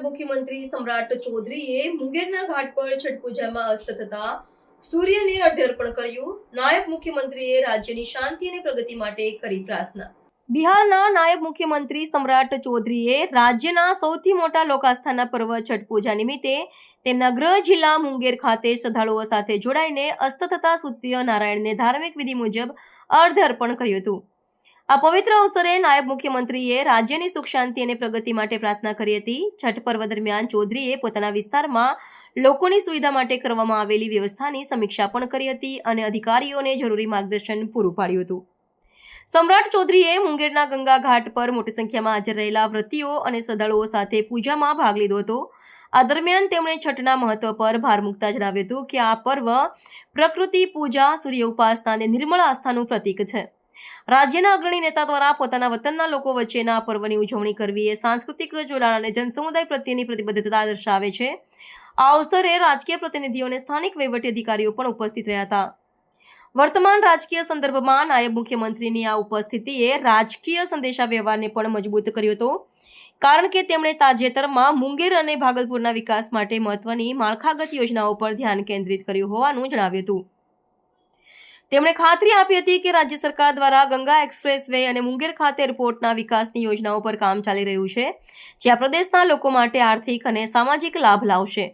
મુખ્યમંત્રી સમ્રાટ ચૌધરીએ મુંગેરના ઘાટ પર છઠ પૂજામાં અસ્ત થતા સૂર્યને અર્ધ્યર્પણ કર્યું. નાયબ મુખ્યમંત્રીએ રાજ્યની શાંતિ અને પ્રગતિ માટે કરી પ્રાર્થના. બિહારના નાયબ મુખ્યમંત્રી સમ્રાટ ચૌધરીએ રાજ્યના સૌથી મોટા લોકાસ્થાના પર્વ છઠ પૂજા નિમિત્તે તેમના ગૃહ જિલ્લા મુંગેર ખાતે શ્રદ્ધાળુઓ સાથે જોડાઈને અસ્ત થતા સૂર્યનારાયણને ધાર્મિક વિધિ મુજબ અર્ધ અર્પણ કર્યું હતું. આ પવિત્ર અવસરે નાયબ મુખ્યમંત્રીએ રાજ્યની સુખ, શાંતિ અને પ્રગતિ માટે પ્રાર્થના કરી હતી. છઠ પર્વ દરમિયાન ચૌધરીએ પોતાના વિસ્તારમાં લોકોની સુવિધા માટે કરવામાં આવેલી વ્યવસ્થાની સમીક્ષા પણ કરી હતી અને અધિકારીઓને જરૂરી માર્ગદર્શન પૂરું પાડ્યું હતું. સમ્રાટ ચૌધરીએ મુંગેરના ગંગા ઘાટ પર મોટી સંખ્યામાં હાજર રહેલા વ્રતીઓ અને શ્રદ્ધાળુઓ સાથે પૂજામાં ભાગ લીધો હતો. આ દરમિયાન તેમણે છઠના મહત્વ પર ભાર મૂકતા જણાવ્યું હતું કે આ પર્વ પ્રકૃતિ, પૂજા, સૂર્ય ઉપાસના અને નિર્મળ આસ્થાનું પ્રતીક છે. રાજ્યના અગ્રણી નેતા દ્વારા પોતાના વતનના લોકો વચ્ચેના પર્વની ઉજવણી કરવી એ સાંસ્કૃતિક જોડાણ અને જનસમુદાય પ્રત્યેની પ્રતિબદ્ધતા દર્શાવે છે. આ અવસરે રાજકીય પ્રતિનિધિઓ અને સ્થાનિક વહીવટી અધિકારીઓ પણ ઉપસ્થિત રહ્યા હતા. વર્તમાન રાજકીય સંદર્ભમાં નાયબ મુખ્યમંત્રીની આ ઉપસ્થિતિએ રાજકીય સંદેશા વ્યવહારને પણ મજબૂત કર્યો હતો. કારણ કે તેમણે તાજેતરમાં મુંગેર અને ભાગલપુરના વિકાસ માટે મહત્વની માળખાગત યોજનાઓ પર ધ્યાન કેન્દ્રિત કર્યું હોવાનું જણાવ્યું હતું. તેમણે ખાતરી આપી હતી કે રાજ્ય સરકાર દ્વારા ગંગા એક્સપ્રેસ વે અને મુંગેર ખાતે એરપોર્ટના વિકાસની યોજનાઓ પર કામ ચાલી રહ્યું છે, જે આ પ્રદેશના લોકો માટે આર્થિક અને સામાજિક લાભ લાવશે.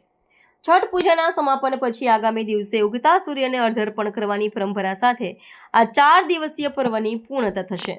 છઠ પૂજાના સમાપન પછી આગામી દિવસે ઉગતા સૂર્યને અર્ધર્પણ કરવાની પરંપરા સાથે આ ચાર દિવસીય પર્વની પૂર્ણતા થશે.